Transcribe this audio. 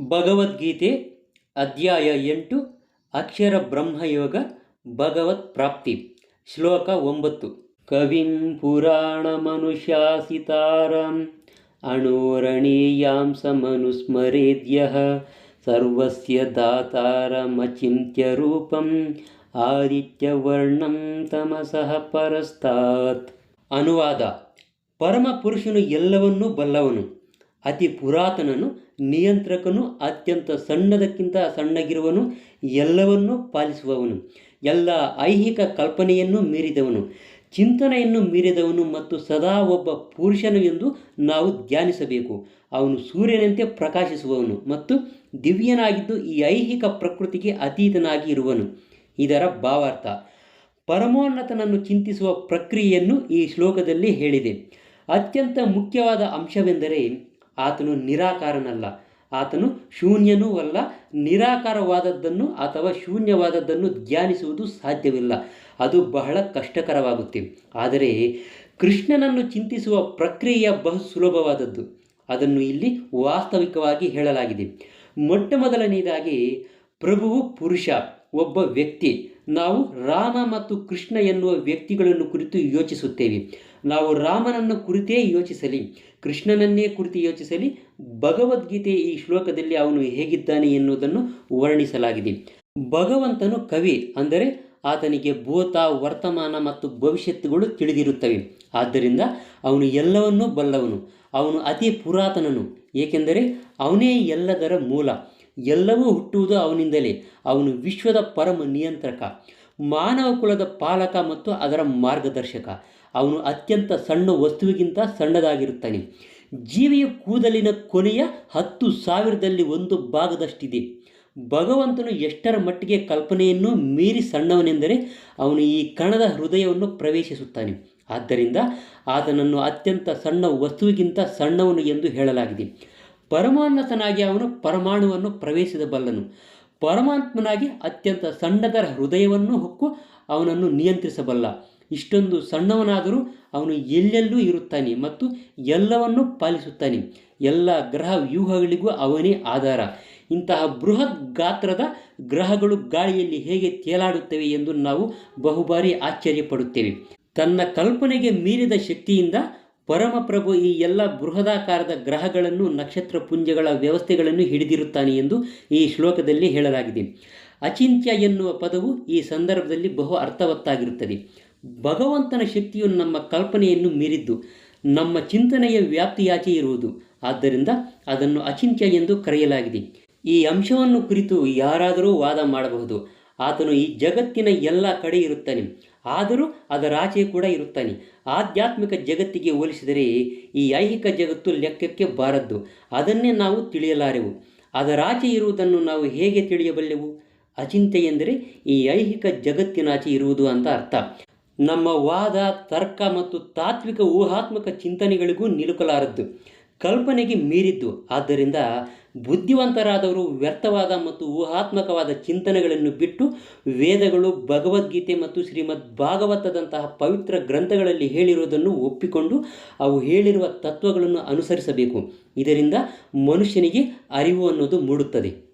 ಭಗವದ್ಗೀತೆ ಅಧ್ಯಾಯ ಎಂಟು, ಅಕ್ಷರ ಬ್ರಹ್ಮಯೋಗ, ಭಗವತ್ ಪ್ರಾಪ್ತಿ, ಶ್ಲೋಕ ಒಂಬತ್ತು. ಕವಿಂ ಪುರಾಣ ಮನುಷ್ಯಾಸಿತಾರಂ ಅಣೋರಣೀಯಾಂ ಸಮನುಸ್ಮರೇದ್ಯ, ಸರ್ವಸ್ಯ ದಾತಾರಮಚಿಂತ್ಯ ರೂಪಂ, ಆದಿತ್ಯವರ್ಣಂ ತಮಸಃ ಪರಸ್ತಾತ್. ಅನುವಾದ ಪರಮ ಪುರುಷನು ಎಲ್ಲವನ್ನೂ ಬಲ್ಲವನು. ಅತಿ ಪುರಾತನನು, ನಿಯಂತ್ರಕನು, ಅತ್ಯಂತ ಸಣ್ಣದಕ್ಕಿಂತ ಸಣ್ಣಗಿರುವನು, ಎಲ್ಲವನ್ನೂ ಪಾಲಿಸುವವನು. ಎಲ್ಲ ಐಹಿಕ ಕಲ್ಪನೆಯನ್ನು ಮೀರಿದವನು, ಚಿಂತನೆಯನ್ನು ಮೀರಿದವನು ಮತ್ತು ಸದಾ ಒಬ್ಬ ಪುರುಷನು ಎಂದು ನಾವು ಧ್ಯಾನಿಸಬೇಕು. ಅವನು ಸೂರ್ಯನಂತೆ ಪ್ರಕಾಶಿಸುವವನು ಮತ್ತು ದಿವ್ಯನಾಗಿದ್ದು ಈ ಐಹಿಕ ಪ್ರಕೃತಿಗೆ ಅತೀತನಾಗಿ ಇರುವನು. ಇದರ ಭಾವಾರ್ಥ ಪರಮೋನ್ನತನನ್ನು ಚಿಂತಿಸುವ ಪ್ರಕ್ರಿಯೆಯನ್ನು ಈ ಶ್ಲೋಕದಲ್ಲಿ ಹೇಳಿದೆ. ಅತ್ಯಂತ ಮುಖ್ಯವಾದ ಅಂಶವೆಂದರೆ ಆತನು ನಿರಾಕಾರನಲ್ಲ. ಆತನು ಶೂನ್ಯನೂ ಅಲ್ಲ, ನಿರಾಕಾರವಾದದ್ದನ್ನು ಅಥವಾ ಶೂನ್ಯವಾದದ್ದನ್ನು ಧ್ಯಾನಿಸುವುದು ಸಾಧ್ಯವಿಲ್ಲ. ಅದು ಬಹಳ ಕಷ್ಟಕರವಾಗುತ್ತೆ. ಆದರೆ ಕೃಷ್ಣನನ್ನು ಚಿಂತಿಸುವ ಪ್ರಕ್ರಿಯೆಯ ಬಹು ಸುಲಭವಾದದ್ದು. ಅದನ್ನು ಇಲ್ಲಿ ವಾಸ್ತವಿಕವಾಗಿ ಹೇಳಲಾಗಿದೆ. ಮೊಟ್ಟ ಮೊದಲನೆಯದಾಗಿ ಪ್ರಭುವು ಪುರುಷ, ಒಬ್ಬ ವ್ಯಕ್ತಿ. ನಾವು ರಾಮ ಮತ್ತು ಕೃಷ್ಣ ಎನ್ನುವ ವ್ಯಕ್ತಿಗಳನ್ನು ಕುರಿತು ಯೋಚಿಸುತ್ತೇವೆ. ನಾವು ರಾಮನನ್ನು ಕುರಿತೇ ಯೋಚಿಸಲಿ, ಕೃಷ್ಣನನ್ನೇ ಕುರಿತು ಯೋಚಿಸಲಿ, ಭಗವದ್ಗೀತೆ ಈ ಶ್ಲೋಕದಲ್ಲಿ ಅವನು ಹೇಗಿದ್ದಾನೆ ಎನ್ನುವುದನ್ನು ವರ್ಣಿಸಲಾಗಿದೆ. ಭಗವಂತನು ಕವಿ, ಅಂದರೆ ಆತನಿಗೆ ಭೂತ, ವರ್ತಮಾನ ಮತ್ತು ಭವಿಷ್ಯತ್ತುಗಳು ತಿಳಿದಿರುತ್ತವೆ. ಆದ್ದರಿಂದ ಅವನು ಎಲ್ಲವನ್ನೂ ಬಲ್ಲವನು. ಅವನು ಅತಿ ಪುರಾತನನು, ಏಕೆಂದರೆ ಅವನೇ ಎಲ್ಲದರ ಮೂಲ. ಎಲ್ಲವೂ ಹುಟ್ಟುವುದು ಅವನಿಂದಲೇ. ಅವನು ವಿಶ್ವದ ಪರಮ ನಿಯಂತ್ರಕ, ಮಾನವ ಕುಲದ ಪಾಲಕ ಮತ್ತು ಅದರ ಮಾರ್ಗದರ್ಶಕ. ಅವನು ಅತ್ಯಂತ ಸಣ್ಣ ವಸ್ತುವಿಗಿಂತ ಸಣ್ಣದಾಗಿರುತ್ತಾನೆ. ಜೀವಿಯ ಕೂದಲಿನ ಕೊನೆಯ ಹತ್ತು ಸಾವಿರದಲ್ಲಿ ಒಂದು ಭಾಗದಷ್ಟಿದೆ. ಭಗವಂತನು ಎಷ್ಟರ ಮಟ್ಟಿಗೆ ಕಲ್ಪನೆಯನ್ನು ಮೀರಿ ಸಣ್ಣವನೆಂದರೆ ಅವನು ಈ ಕಣದ ಹೃದಯವನ್ನು ಪ್ರವೇಶಿಸುತ್ತಾನೆ. ಆದ್ದರಿಂದ ಆತನನ್ನು ಅತ್ಯಂತ ಸಣ್ಣ ವಸ್ತುವಿಗಿಂತ ಸಣ್ಣವನು ಎಂದು ಹೇಳಲಾಗಿದೆ. ಪರಮಾನ್ನತನಾಗಿ ಅವನು ಪರಮಾಣುವನ್ನು ಪ್ರವೇಶಿಸಬಲ್ಲನು. ಪರಮಾತ್ಮನಾಗಿ ಅತ್ಯಂತ ಸಣ್ಣದರ ಹೃದಯವನ್ನು ಹೊಕ್ಕು ಅವನನ್ನು ನಿಯಂತ್ರಿಸಬಲ್ಲ. ಇಷ್ಟೊಂದು ಸಣ್ಣವನಾದರೂ ಅವನು ಎಲ್ಲೆಲ್ಲೂ ಇರುತ್ತಾನೆ ಮತ್ತು ಎಲ್ಲವನ್ನೂ ಪಾಲಿಸುತ್ತಾನೆ. ಎಲ್ಲ ಗ್ರಹ ವ್ಯೂಹಗಳಿಗೂ ಅವನೇ ಆಧಾರ. ಇಂತಹ ಬೃಹತ್ ಗಾತ್ರದ ಗ್ರಹಗಳು ಗಾಳಿಯಲ್ಲಿ ಹೇಗೆ ತೇಲಾಡುತ್ತವೆ ಎಂದು ನಾವು ಬಹುಬಾರಿ ಆಶ್ಚರ್ಯಪಡುತ್ತೇವೆ. ತನ್ನ ಕಲ್ಪನೆಗೆ ಮೀರಿದ ಶಕ್ತಿಯಿಂದ ಪರಮಪ್ರಭು ಈ ಎಲ್ಲ ಬೃಹದಾಕಾರದ ಗ್ರಹಗಳನ್ನು ನಕ್ಷತ್ರ ಪುಂಜಗಳ ವ್ಯವಸ್ಥೆಗಳನ್ನು ಹಿಡಿದಿರುತ್ತಾನೆ ಎಂದು ಈ ಶ್ಲೋಕದಲ್ಲಿ ಹೇಳಲಾಗಿದೆ. ಅಚಿಂತ್ಯ ಎನ್ನುವ ಪದವು ಈ ಸಂದರ್ಭದಲ್ಲಿ ಬಹು ಅರ್ಥವತ್ತಾಗಿರುತ್ತದೆ. ಭಗವಂತನ ಶಕ್ತಿಯು ನಮ್ಮ ಕಲ್ಪನೆಯನ್ನು ಮೀರಿದ್ದು, ನಮ್ಮ ಚಿಂತನೆಯ ವ್ಯಾಪ್ತಿಯಾಚೆ ಇರುವುದು. ಆದ್ದರಿಂದ ಅದನ್ನು ಅಚಿಂತ್ಯ ಎಂದು ಕರೆಯಲಾಗಿದೆ. ಈ ಅಂಶವನ್ನು ಕುರಿತು ಯಾರಾದರೂ ವಾದ ಮಾಡಬಹುದು. ಆತನು ಈ ಜಗತ್ತಿನ ಎಲ್ಲ ಕಡೆ ಇರುತ್ತಾನೆ. ಆದರೂ ಅದರಾಚೆ ಕೂಡ ಇರುತ್ತಾನೆ. ಆಧ್ಯಾತ್ಮಿಕ ಜಗತ್ತಿಗೆ ಹೋಲಿಸಿದರೆ ಈ ಐಹಿಕ ಜಗತ್ತು ಲೆಕ್ಕಕ್ಕೆ ಬಾರದ್ದು. ಅದನ್ನೇ ನಾವು ತಿಳಿಯಲಾರೆವು. ಅದರಾಚೆ ಇರುವುದನ್ನು ನಾವು ಹೇಗೆ ತಿಳಿಯಬಲ್ಲೆವು? ಅಚಿಂತೆ ಎಂದರೆ ಈ ಐಹಿಕ ಜಗತ್ತಿನಾಚೆ ಇರುವುದು ಅಂತ ಅರ್ಥ. ನಮ್ಮ ವಾದ, ತರ್ಕ ಮತ್ತು ತಾತ್ವಿಕ ಊಹಾತ್ಮಕ ಚಿಂತನೆಗಳಿಗೂ ನಿಲುಕಲಾರದ್ದು. ಕಲ್ಪನೆಗೆ ಮೀರಿದ್ದು. ಆದ್ದರಿಂದ ಬುದ್ಧಿವಂತರಾದವರು ವ್ಯರ್ಥವಾದ ಮತ್ತು ಊಹಾತ್ಮಕವಾದ ಚಿಂತನೆಗಳನ್ನು ಬಿಟ್ಟು ವೇದಗಳು, ಭಗವದ್ಗೀತೆ ಮತ್ತು ಶ್ರೀಮದ್ ಭಾಗವತದಂತಹ ಪವಿತ್ರ ಗ್ರಂಥಗಳಲ್ಲಿ ಹೇಳಿರುವುದನ್ನು ಒಪ್ಪಿಕೊಂಡು ಅವು ಹೇಳಿರುವ ತತ್ವಗಳನ್ನು ಅನುಸರಿಸಬೇಕು. ಇದರಿಂದ ಮನುಷ್ಯನಿಗೆ ಅರಿವು ಅನ್ನೋದು ಮೂಡುತ್ತದೆ.